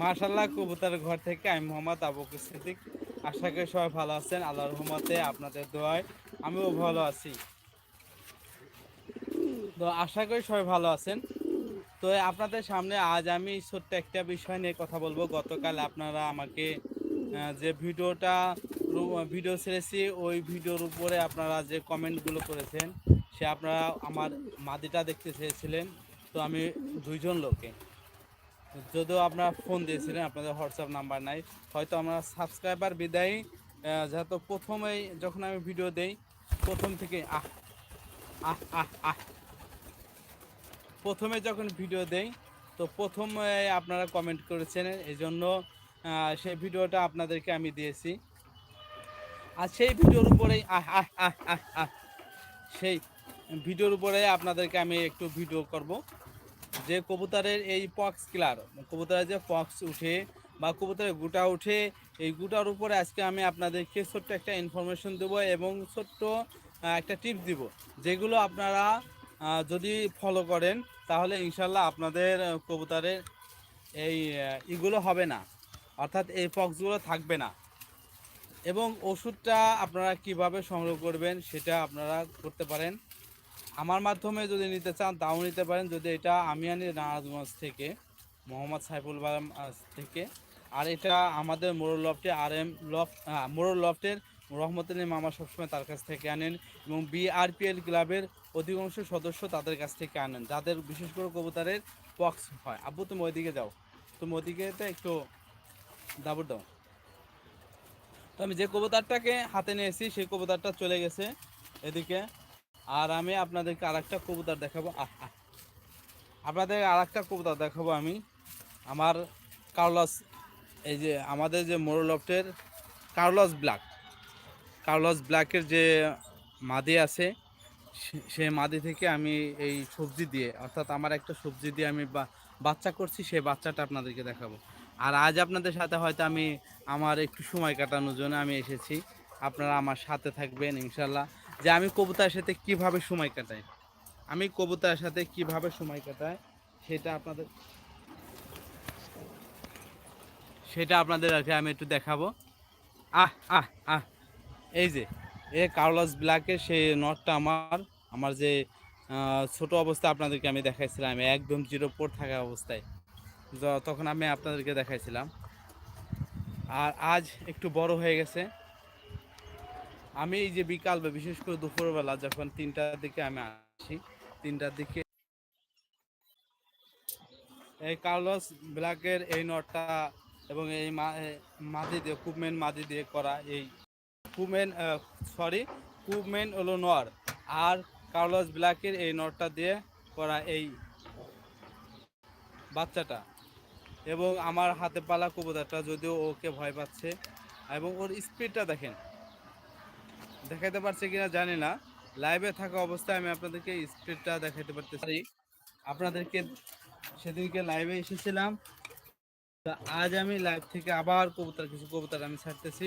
মার্শাল্লাহ কবুতার ঘর থেকে আমি মোহাম্মদ আবু সিদ্দিক। আশা করি সবাই ভালো আছেন। আল্লাহর রহমতে আপনাদের দোয়ায় আমিও ভালো আছি। তো আশা করি সবাই ভালো আছেন। তো আপনাদের সামনে আজ আমি ছোট্ট একটা বিষয় নিয়ে কথা বলব। গতকাল আপনারা আমাকে যে ভিডিওটা ভিডিও ছেড়েছি, ওই ভিডিওর উপরে আপনারা যে কমেন্টগুলো করেছেন, সে আপনারা আমার মাদিটা দেখতে চেয়েছিলেন। তো আমি দুইজন লোকে। যদিও আপনারা ফোন দিয়েছিলেন, আপনাদের হোয়াটসঅ্যাপ নাম্বার নাই, হয়তো আমরা সাবস্ক্রাইবার বিদায়ী যেহেতু প্রথমেই যখন আমি ভিডিও দেই, প্রথম থেকে আহ আহ প্রথমে যখন ভিডিও দেই, তো প্রথমে আপনারা কমেন্ট করেছেন এই জন্য সেই ভিডিওটা আপনাদেরকে আমি দিয়েছি। আর সেই ভিডিওর উপরেই, আহ আহ আহ আহ সেই ভিডিওর উপরে আপনাদেরকে আমি একটু ভিডিও করব। যে কবুতরের এই পক্স কিলার কবুতরের যে পক্স উঠে বা কবুতরের গুটা উঠে, এই গুটার উপরে আজকে আমি আপনাদেরকে ছোট্ট একটা ইনফরমেশন দেব এবং ছোট্ট একটা টিপস দিব, যেগুলো আপনারা যদি ফলো করেন, তাহলে ইনশাল্লাহ আপনাদের কবুতরের এই ইগুলো হবে না, অর্থাৎ এই পক্সগুলো থাকবে না। এবং ওষুধটা আপনারা কীভাবে সংগ্রহ করবেন, সেটা আপনারা করতে পারেন। আমার মাধ্যমে যদি নিতে চান, তাও নিতে পারেন। যদি এটা আমি আনি নারাজগঞ্জ থেকে, মোহাম্মদ সাইফুল বালাম থেকে। আর এটা আমাদের মোরল লফটে আর এম লফ মোরল লফটের রহমতুল্লি মামা সবসময় তার কাছ থেকে আনেন এবং বিআরপিএল ক্লাবের অধিকাংশ সদস্য তাদের কাছ থেকে আনেন। যাদের বিশেষ করে কবুতরের পক্স হয়। আব্বু, তুমি ওইদিকে যাও। তুমি ওইদিকে একটু দাবর দাও। তো আমি যে কবুতরটাকে হাতে নিয়েছি, সেই কবুতরটা চলে গেছে এদিকে। আর আমি আপনাদেরকে আরেকটা কবুতর দেখাবো। আপনাদের আরেকটা কবুতর দেখাবো আমি। আমার কার্লস, এই যে আমাদের যে মোরলফটের কার্লস ব্ল্যাক। কার্লস ব্ল্যাকের যে মাদি আছে, সে- মাদি থেকে আমি এই সবজি দিয়ে, অর্থাৎ আমার একটা সবজি দিয়ে আমি বাচ্চা করছি, সেই বাচ্চাটা আপনাদেরকে দেখাবো। আর আজ আপনাদের সাথে হয়তো আমি আমার একটু সময় কাটানোর জন্য আমি এসেছি। আপনারা আমার সাথে থাকবেন, ইনশাল্লাহ। যে আমি কবুতার সাথে কীভাবে সময় কাটাই? আমি কবুতার সাথে কীভাবে সময় কাটাই সেটা আপনাদের সেটা আপনাদের আগে আমি একটু দেখাবো। আহ আহ আহ, এই যে, এ কার্লস ব্ল্যাকের সেই নটটা আমার আমার যে ছোট অবস্থা আপনাদেরকে আমি দেখাইছিলাম একদম জিরো ফোর থাকা অবস্থায়। তখন আমি আপনাদেরকে দেখাইছিলাম। আর আজ একটু বড় হয়ে গেছে। আমি এই যে বিকাল বা বিশেষ করে দুপুরবেলা যখন তিনটার দিকে আমি আসি, তিনটার দিকে এই কার্লস ব্ল্যাকের এই নটটা এবং এই মাদি দিয়ে, কুপমেন মাদি দিয়ে করা এই কুমেন সরি কুপমেন হলো নর আর কার্লস ব্ল্যাকের এই নটটা দিয়ে করা এই বাচ্চাটা এবং আমার হাতে পালা কবুতরটা যদিও ওকে ভয় পাচ্ছে এবং ওর স্পিডটা দেখেন। দেখাতে পারছে কিনা জানি না। লাইভে থাকা অবস্থায় আমি আপনাদেরকে স্পিডটা দেখাতে পারতেছি। আপনাদেরকে সেদিনকে লাইভে এসেছিলাম। তো আজ আমি লাইভ থেকে আবার কবুতর, কিছু কবুতর আমি ছাড়তেছি।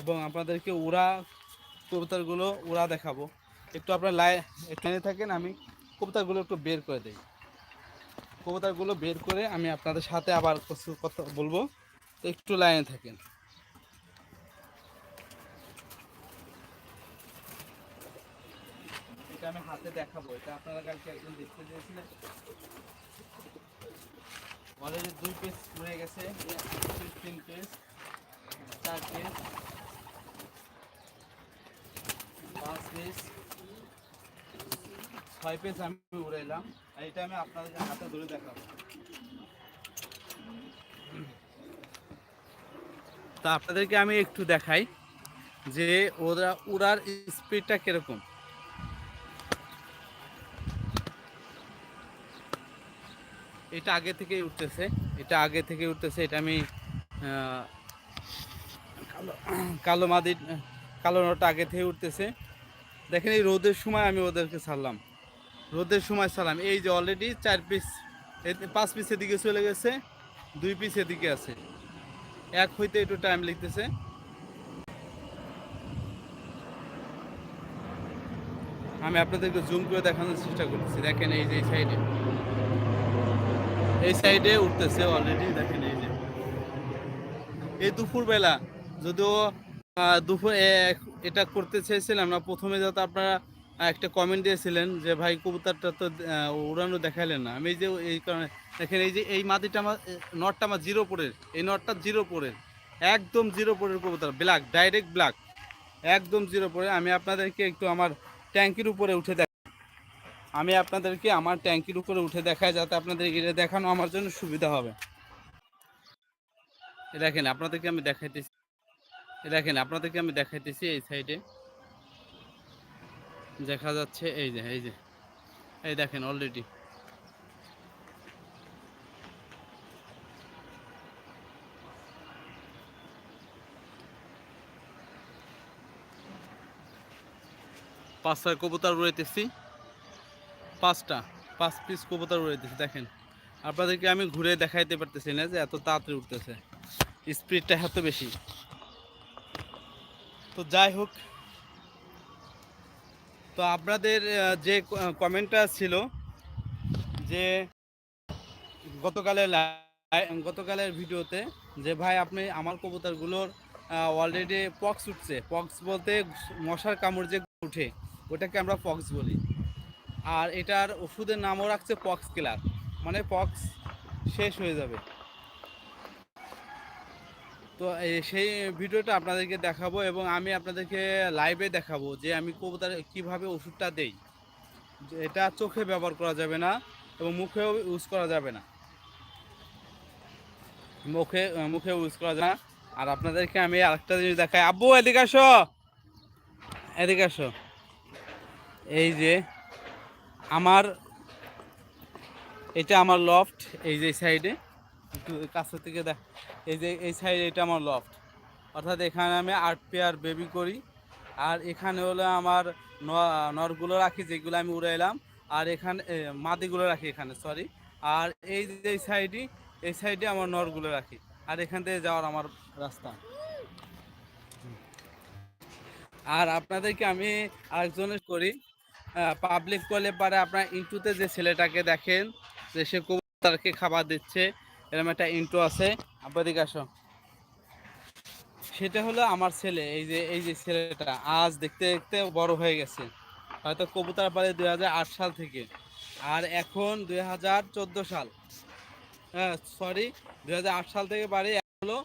এবং আপনাদেরকে উড়া কবুতরগুলো উড়া দেখাবো। একটু আপনার লাই, এখানে থাকেন, আমি কবুতরগুলো একটু বের করে দিই। কবুতরগুলো বের করে আমি আপনাদের সাথে আবার কিছু কথা বলব। তো একটু লাইনে থাকেন। এটা আমি হাতে দেখাবো। এটা আপনারা কালকে একজন দেখতে চেয়েছিলেন। অলরেডি দুই পিস হয়ে গেছে। তিন পিস চার পিস পাঁচ পিস ছয় পিস আমি উড়াইলাম। আর এটা আমি আপনাদের হাতে ধরে দেখাবো। তা আপনাদেরকে আমি একটু দেখাই যে ওরা উড়ার স্পিডটা কীরকম। এটা আগে থেকেই উঠতেছে। এটা আগে থেকে উঠতেছে, এটা আমি কালো কালো মাদি কালো নোটা আগে থেকে উঠতেছে। দেখেন এই রোদের সময় আমি ওদেরকে ছাড়লাম। রোদের সময় ছাড়লাম। এই যে অলরেডি চার পিস পাঁচ পিস এদিকে চলে গেছে, দুই পিস এদিকে আছে। এক হইতে একটু টাইম লিখতেছে আমি আপনাদেরকে জুম করে দেখানোর চেষ্টা করতেছি। দেখেন এই যে সাইডে এই সাইডে উঠতেছে অলরেডি দেখেন এই যে। এই দুপুরবেলা, যদিও দুপুর এটা করতে চেয়েছিলাম না, প্রথমে যাতে আপনারা একটা কমেন্ট দিয়েছিলেন যে, ভাই, কবুতরটা তো উড়ানো দেখাইলেন না। আমি যে, এই কারণে, দেখেন এই যে, এই মাটিটা আমার নটটা আমার জিরো পরের, এই নটটা জিরো পরের, একদম জিরো পরের কবুতর ব্ল্যাক ডাইরেক্ট ব্ল্যাক একদম জিরো পরে আমি আপনাদেরকে একটু আমার ট্যাঙ্কির উপরে উঠে দেখ আমি আপনাদেরকে আমার ট্যাঙ্কির উপরে উঠে দেখাই যাতে আপনাদের এটা দেখানো আমার জন্য সুবিধা হবে। দেখেন, আপনাদেরকে আমি দেখাইতেছি। দেখেন, আপনাদেরকে আমি দেখাইতেছি এই সাইডে। দেখা যাচ্ছে, এই যে এই যে, এই দেখেন অলরেডি পাঁচ ছয় কবুতর উড়াইতেছি পাঁচটা, পাঁচ পিস কবুতর উড়াইতেছি দেখেন। আপনাদেরকে আমি ঘুরে দেখাইতে পারতেছি না যে এত তাড়াতাড়ি উঠতেছে স্পিডটা এত বেশি। তো যাই হোক, তো আপনাদের যে কমেন্টটা ছিল যে গতকালের গতকালের ভিডিওতে যে ভাই আপনি আমার কবুতরগুলোর অলরেডি পক্স উঠছে। পক্স বলতে মশার কামড় যে উঠে, ওটাকে আমরা পক্স বলি। আর এটার ওষুধের নামও রাখছে পক্স কিলার। মানে পক্স শেষ হয়ে যাবে। তো সেই ভিডিওটা আপনাদেরকে দেখাবো এবং আমি আপনাদেরকে লাইভে দেখাবো যে আমি কবুতর কীভাবে ওষুধটা দেই। এটা চোখে ব্যবহার করা যাবে না এবং মুখেও ইউজ করা যাবে না। মুখে মুখে ইউজ করা যায় না। আর আপনাদেরকে আমি আরেকটা জিনিস দেখাই। আব্বু, এদিকে আসো। এদিকে আসো। এই যে আমার, এটা আমার লফট এই যে সাইডে একটু কাছে থেকে দেখ, এই যে, এই সাইডে এটা আমার লফট অর্থাৎ এখানে আমি আট পেয়ার বেবি করি। আর এখানে হলো আমার নরগুলো রাখি, যেগুলো আমি উড়াইলাম। আর এখানে মাদিগুলো রাখি এখানে সরি আর এই যে সাইডে এই সাইডে আমার নরগুলো রাখি। আর এখান থেকে যাওয়ার আমার রাস্তা। আর আপনাদেরকে আমি আরেকজনের করি। পাবলিক করলে পারে আপনার ইন্টুতে যে ছেলেটাকে দেখেন, যে সে কবুতরকে খাবার দিচ্ছে এরকম একটা ইন্টু আছে। আপনাদের আসো। সেটা হলো আমার ছেলে, এই যে এই যে ছেলেটা, আজ দেখতে দেখতে বড় হয়ে গেছে। হয়তো কবুতর পালে দুই সাল থেকে। আর এখন দুই হাজার চোদ্দ সাল। হ্যাঁ সরি দু হাজার আট সাল থেকে বাড়ি হলো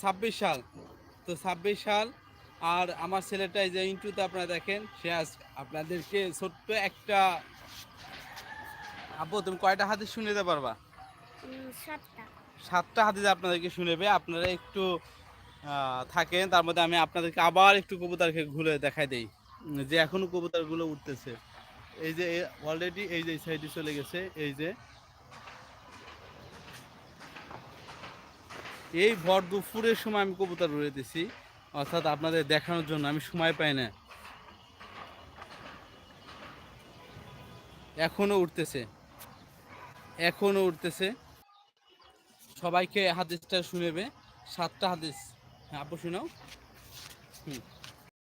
ছাব্বিশ সাল। তো ছাব্বিশ সাল আর আমার ছেলেটা যে ইন্টুতে আপনারা দেখেন সে আজ আপনাদেরকে ছোট্ট একটা আব্বু তুমি কয়টা হাতে শুনে দিতে পারবা সাতটা। সাতটা হাদিস আপনাদেরকে শুনেবে আপনারা একটু থাকেন তার মধ্যে আমি আপনাদেরকে আবার একটু কবুতরকে ঘুরে দেখাই দেই। যে এখনও কবুতরগুলো উঠতেছে। এই যে অলরেডি এই যে সাইডে চলে গেছে এই যে। এই ভর দুপুরের সময় আমি কবুতর উড়ে দিছি। অর্থাৎ আপনাদের দেখানোর জন্য আমি সময় পাই না। এখনও উঠতেছে। এখনও উঠতেছে। সবাইকে হাদিসটা শুনেবে। সাতটা হাদিস। হ্যাঁ আপু শুনেও। হুম।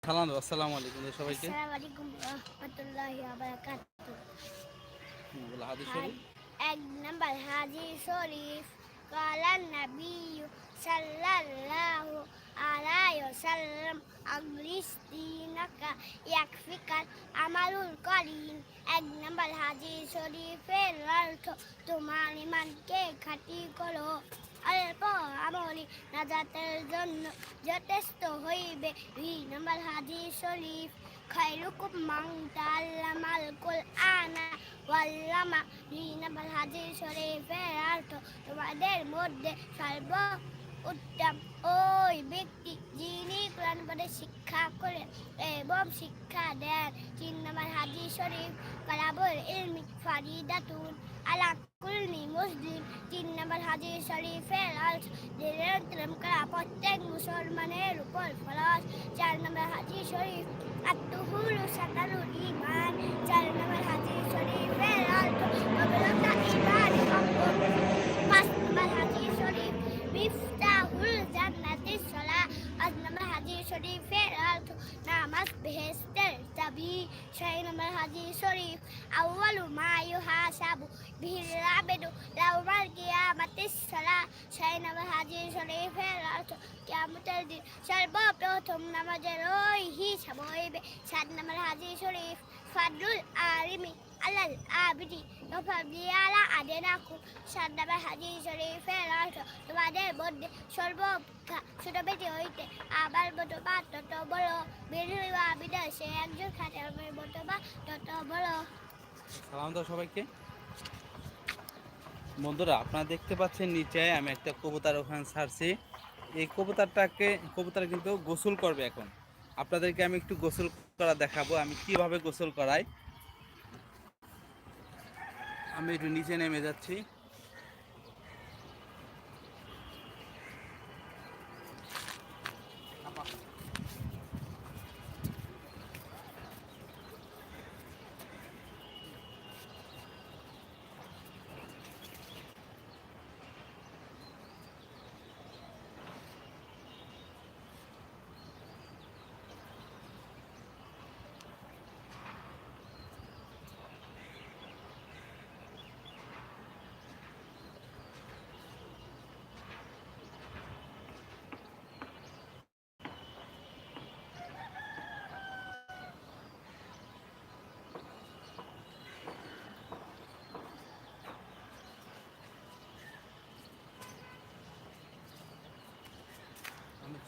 সালাম আসসালামু আলাইকুম সবাইকে। এক নম্বর হাজি শরীফ। কালান নবী সাল্লাল্লাহু عليه وسلم أجلس دينك يكفيك العمل القليل এক নাম্বার হাজি শরীফের অর্থ তোমার ইমানকে খাঁটি করো অল্প আমলি নাজাতের জন্য যথেষ্ট হইবে দুই নম্বর হাজি শরীফ খৈরুকুম মান তাআল্লামাল কুরআনা ওয়াল্লামা দুই নম্বর হাজি শরীফের অর্থ তোমাদের মধ্যে সর্ব উত্তম ওই ব্যক্তি যিনি কোরআন পড়ে শিক্ষা করেন এবং শিক্ষা দেন তিন নম্বর হাজি শরীফ কালাবুল ইলমি ফারিদাতুন আলা কুল্লি মুসলিম তিন নম্বর হাজি শরীফের অর্থ নিরন্তরম করা প্রত্যেক মুসলমানের উপর ফরজ। চার নম্বর হাজি শরীফ, আত্মহুল সাতারুল ইমান চার নম্বর হাজি শরীফের অর্থ পাঁচ নম্বর হাজি শরীফ মিফতাহুল শরীফের অর্থ নামাজ বেহেস্তের চাবি শাহী নম্বর হাজি শরীফ আউ্বালু মায়ু হাসাবু ভিড়াবেদু লাউমার কিয়ামাতি সালা শাহী নম্বর হাজি শরীফের অর্থ কিয়ামতের দিন সর্বপ্রথম নামাজের ওই হিসাব হইবে সাত নম্বর হাজি শরীফ ফাদুল আলিমি আলাল আবিদি বেটি সবাইকে। বন্ধুরা, আপনারা দেখতে পাচ্ছেন নিচে আমি একটা কবুতর ওখানে ছাড়ছি। এই কবুতরটাকে কবুতর কিন্তু গোসল করবে এখন। আপনাদেরকে আমি একটু গোসল করা দেখাবো। আমি কীভাবে গোসল করাই? আমি একটু নিচে নেমে যাচ্ছি।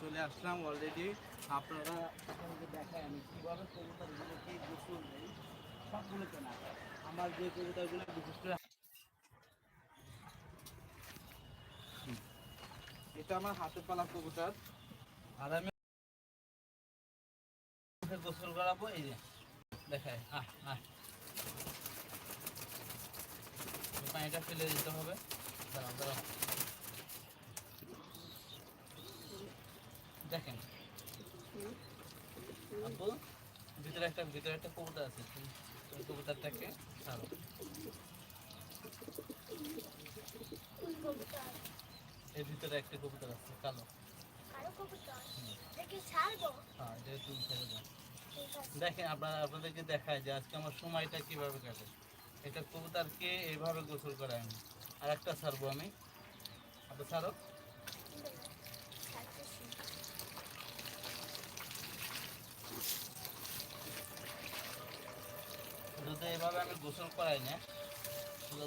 চলে আসলাম অলরেডি আপনারা আপনাদেরকে দেখায় আমি কীভাবে কবুতরগুলোকে গোসল দেই, সবগুলোকে না, আমার যে কবুতরগুলো বিশেষ করে। এটা আমার হাতে পালা কবুতর। আর আমি গোসল করাবো, এই যে, দেখায়, আহ আহ। পানিটা ফেলে দিতে হবে। দাঁড়াও দাঁড়াও। দেখেন। আব্বু ভিতরে একটা ভিতরে একটা কবুতর আছে। কবুতরটাকে ছাড়ো। এর ভিতরে একটা কবুতর আছে কালো। হ্যাঁ দেখেন আপনারা আপনাদেরকে দেখায় যে আজকে আমার সময়টা কীভাবে কাটে। এটা কবুতরকে এইভাবে গোসল করাই আমি। আর একটা ছাড়বো আমি। আপনি ছাড়ো। যদি এভাবে আমি গোসল করাই না। তুমি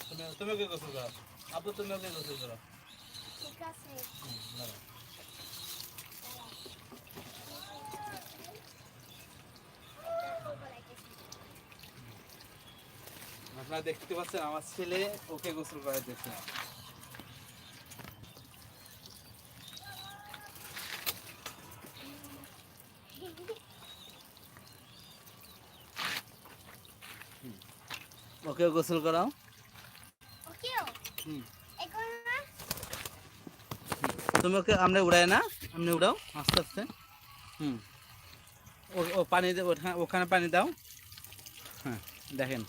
তুমি তুমি গোসল করো? আপু তুমি ওকে গোসল করো? ঠিক আছে। আপনারা দেখতে পাচ্ছেন আমার ছেলে ওকে গোসল করাইতেছে। ওকে গোসল করাও। তুমি ওকে আমরা উড়াই না আপনি উড়াও আস্তে আস্তে। হুম। ও ও পানি ওখানে পানি দাও। হ্যাঁ দেখেন।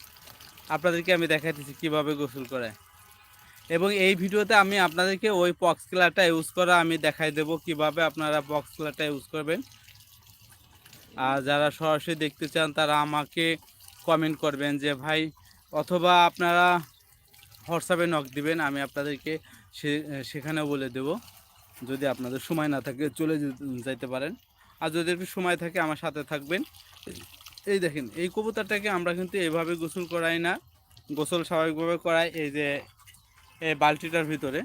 আপনাদেরকে আমি দেখাইতেছি কীভাবে গোসল করে। এবং এই ভিডিওতে আমি আপনাদেরকে ওই পক্স ক্লারটা ইউজ করা আমি দেখাই দেব কীভাবে আপনারা পক্স ক্লারটা ইউজ করবেন। আর যারা সরাসরি দেখতে চান তারা আমাকে কমেন্ট করবেন যে ভাই অথবা আপনারা হোয়াটসঅ্যাপে নক দিবেন, আমি আপনাদেরকে সে, সেখানেও বলে দেব। যদি আপনাদের সময় না থাকে, চলে যাইতে পারেন। আর যদি একটু সময় থাকে, আমার সাথে থাকবেন। এই দেখেন, এই কবুতরটাকে আমরা কিন্তু এইভাবে গোসল করাই না। গোসল স্বাভাবিকভাবে করাই এই যে, এই বালতিটার ভিতরে।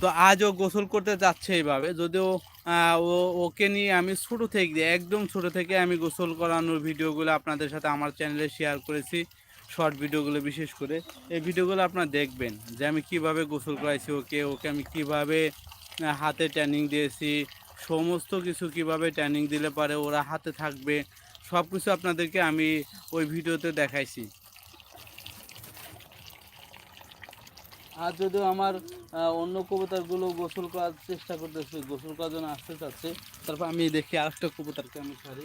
তো আজও গোসল করতে যাচ্ছে এইভাবে, যদিও ও, ওকে নিয়ে আমি ছোটো থেকে, একদম ছোটো থেকে আমি গোসল করানোর ভিডিওগুলো আপনাদের সাথে আমার চ্যানেলে শেয়ার করেছি শর্ট ভিডিওগুলো বিশেষ করে। এই ভিডিওগুলো আপনারা দেখবেন যে আমি কীভাবে গোসল করাইছি ওকে ওকে আমি কীভাবে হাতে ট্যানিং দিয়েছি, সমস্ত কিছু কীভাবে ট্যানিং দিলে পারে ওরা হাতে থাকবে সব কিছু আপনাদেরকে আমি ওই ভিডিওতে দেখাইছি। আর যদিও আমার অন্য কবুতরগুলো গোসল করার চেষ্টা করতেছে, গোসল করার জন্য আসতে চাচ্ছে, তারপর আমি দেখি আরেকটা কবুতরকে আমি ছাড়ি।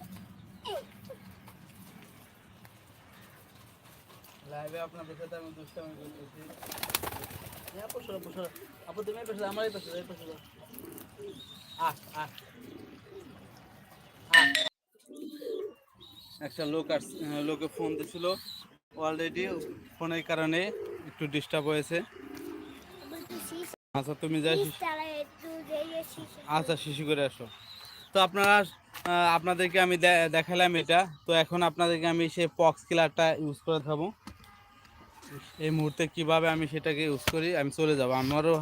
আহ আহ। একটা লোক আস লোকে ফোন দিছিল। অলরেডি ফোনের কারণে একটু ডিস্টার্ব হয়েছে। আচ্ছা তুমি যাই আচ্ছা শিশু করে আসো। তো আপনারা আপনাদেরকে আমি দেখালাম এটা। তো এখন আপনাদেরকে আমি সেই পক্স কিলারটা ইউজ করে থাকব এই মুহূর্তে কীভাবে আমি সেটাকে ইউজ করি, আমি চলে যাব। আমারও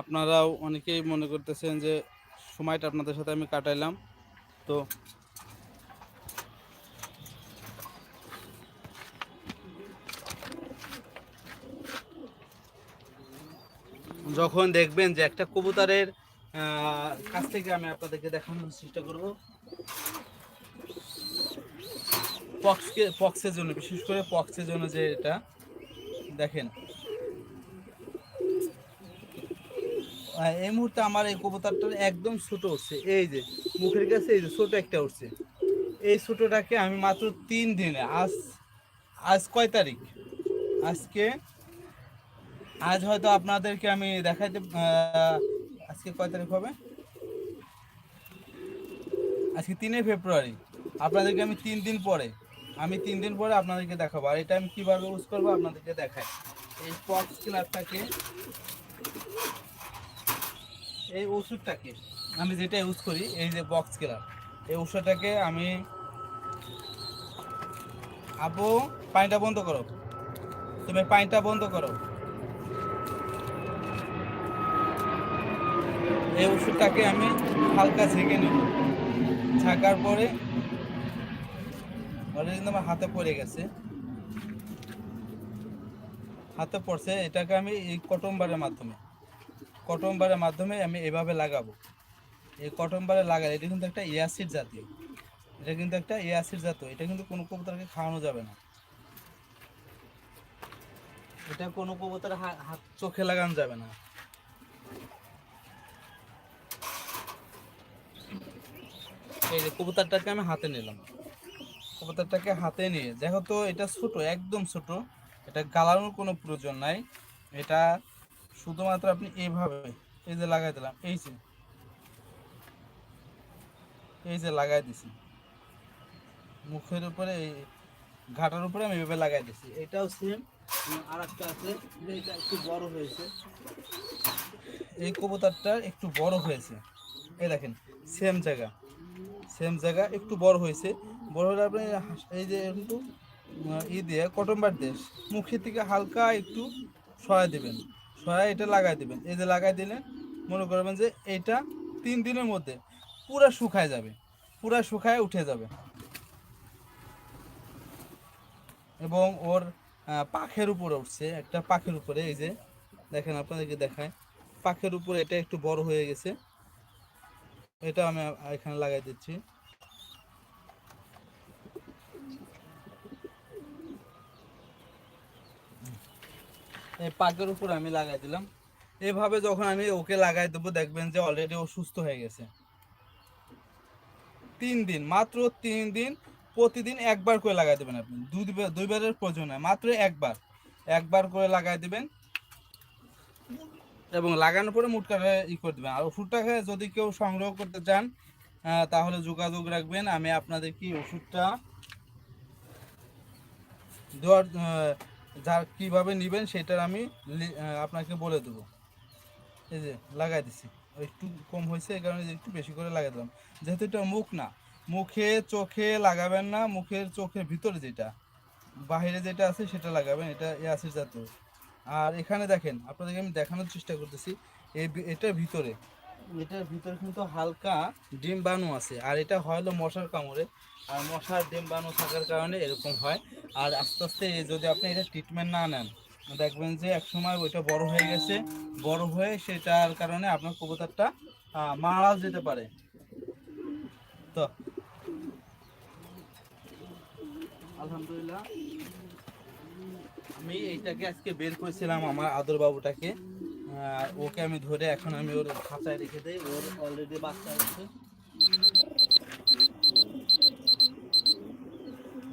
আপনারাও অনেকেই মনে করতেছেন যে সময়টা আপনাদের সাথে আমি কাটাইলাম। তো যখন দেখবেন যে একটা কবুতরের কাছ থেকে আমি আপনাদেরকে দেখানোর চেষ্টা করব। পক্সকে, পক্সের জন্য, বিশেষ করে পক্সের জন্য যে এটা। দেখেন। আহ, এই মুহূর্তে আমার এই কবুতরটার একদম ছোট উঠছে। এই যে মুখের কাছে এই যে ছোট একটা উঠছে। এই ছোটটাকে আমি মাত্র তিন দিনে আজ আজ কয় তারিখ? আজকে আজ হয়তো আপনাদেরকে আমি দেখাইতে আজকে কয় তারিখ হবে? আজকে তিনে ফেব্রুয়ারি। আপনাদেরকে আমি তিন দিন পরে আমি তিন দিন পরে আপনাদেরকে দেখাবো। আর এটা আমি কীভাবে ইউজ করব আপনাদেরকে দেখাই। এই পক্স কিলারটাকে এই ওষুধটাকে আমি যেটা ইউজ করি, এই যে বক্স কিলার এই ওষুধটাকে আমি আপু পানিটা বন্ধ করো। তুমি পানিটা বন্ধ করো। এই ওষুধটাকে আমি হালকা ছেঁকে নেব। ঝাঁকার পরে অলরেডি কিন্তু আমার হাতে পড়ে গেছে। হাতে পড়ছে, এটাকে আমি এই কটন বারের মাধ্যমে। কটন বারের মাধ্যমে আমি এভাবে লাগাবো। এই কটন বারে লাগালে, এটা কিন্তু একটা ইয়াসিড জাতীয়। এটা কিন্তু একটা ইয়াসিড জাতীয়। এটা কিন্তু কোনো কবুতরকে খাওয়ানো যাবে না। এটা কোনো কবুতর হাত, চোখে লাগানো যাবে না। এই যে কবুতরটাকে আমি হাতে নিলাম। কবুতরটাকে হাতে নিয়ে, দেখো তো এটা ছোট, একদম ছোট। এটা গালানোর কোনো প্রয়োজন নাই। এটা শুধুমাত্র আপনি এইভাবে, এই যে লাগাই দিলাম, এই যে। এই যে লাগাই দিছি। মুখের উপরে, এই ঘাটার উপরে আমি এভাবে লাগাই দিছি। এটাও সেম আর একটা আছে, এটা একটু বড় হয়েছে। এই কবুতরটা একটু বড় হয়েছে। এই দেখেন সেম জায়গা। সেম জায়গা, একটু বড় হয়েছে। বড় হলে আপনি এই যে একটু ই দিয়ে কটম্বার দেশ মুখের থেকে হালকা একটু সয়া দিবেন। সয়া এটা লাগাই দিবেন। এই যে লাগাই দিলেন, মনে করবেন যে এটা তিন দিনের মধ্যে পুরা শুকায় যাবে, পুরা শুকায় উঠে যাবে। এবং ওর পাখের উপরে উঠছে, একটা পাখের উপরে, এই যে দেখেন আপনাদেরকে দেখায়। পাখের উপরে এটা একটু বড় হয়ে গেছে। এটা আমি এখানে লাগাই দিচ্ছি। এই পাকের উপর আমি লাগাই দিলাম। এভাবে যখন আমি ওকে লাগাই দেবো, দেখবেন যে অলরেডি ও সুস্থ হয়ে গেছে। তিন দিন, মাত্র তিন দিন, প্রতিদিন একবার করে লাগাই দেবেন আপনি। দুই দুইবারের প্রয়োজন হয় মাত্র একবার। একবার করে লাগাই দেবেন। এবং লাগানোর পরে মুটকাটা ই করে দেবেন। আর ওষুধটাকে যদি কেউ সংগ্রহ করতে চান তাহলে যোগাযোগ রাখবেন। আমি আপনাদের কি ওষুধটা দেওয়ার যার কীভাবে নেবেন সেটার আমি আপনাকে বলে দেবো। এই যে, লাগাই দিছি। একটু কম হয়েছে, এই কারণে একটু বেশি করে লাগাই দিলাম। যেহেতু এটা মুখ না, মুখে, চোখে লাগাবেন না, মুখের চোখের ভিতরে যেটা বাইরে যেটা আছে সেটা লাগাবেন, এটা এ অ্যাসিড জাতীয়। আর এখানে দেখেন, আপনাদেরকে আমি দেখানোর চেষ্টা করতেছি এটার ভিতরে এটার ভিতরে কিন্তু হালকা ডিম বানু আছে। আর এটা হলো মশার কামড়ে। আর মশার ডিম বানু থাকার কারণে এরকম হয়। আর আস্তে আস্তে যদি আপনি এটা ট্রিটমেন্ট না নেন, দেখবেন যে এক সময় ওইটা বড় হয়ে গেছে। বড় হয়ে সেটার কারণে আপনার কবুতরটা মারাও যেতে পারে। তো। আলহামদুলিল্লাহ। আমি এইটাকে আজকে বের করেছিলাম আমার আদর বাবুটাকে ওকে আমি ধরে এখন আমি ওর খাঁচায় রেখে দেই, ওর অলরেডি বাচ্চা হচ্ছে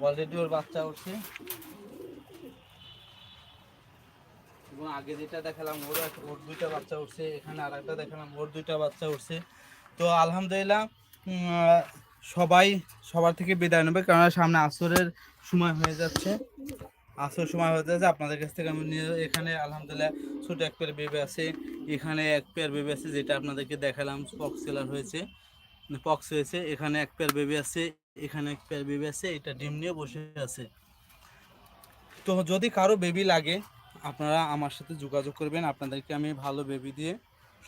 অলরেডি ওর বাচ্চা উঠছে। এবং আগে যেটা দেখালাম, ওর ওর দুইটা বাচ্চা উঠছে, এখানে আর একটা দেখালাম, ওর দুইটা বাচ্চা উঠছে। তো আলহামদুলিল্লাহ সবাই সবার থেকে বিদায় নেবে, কেননা সামনে আসরের সময় হয়ে যাচ্ছে। আসর সময় হয়ে যাচ্ছে আপনাদের কাছ থেকে আমি নিয়ে এখানে আলহামদুলিল্লাহ ছোট এক পেয়ার বেবি আছে। এখানে এক পেয়ার বেবি আছে যেটা আপনাদেরকে দেখালাম পক্স সেলার হয়েছে। পক্স হয়েছে। এখানে এক পেয়ার বেবি আছে, এখানে এক পেয়ার বেবি আছে, এটা ডিম নিয়ে বসে আছে। তো যদি কারও বেবি লাগে, আপনারা আমার সাথে যোগাযোগ করবেন। আপনাদেরকে আমি ভালো বেবি দিয়ে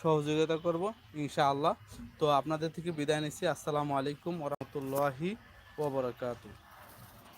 সহযোগিতা করব, ইনশাআল্লাহ। তো আপনাদের থেকে বিদায় নিচ্ছি। আসসালামু আলাইকুম ওরহমতুল্লাহি ওবরাকাতু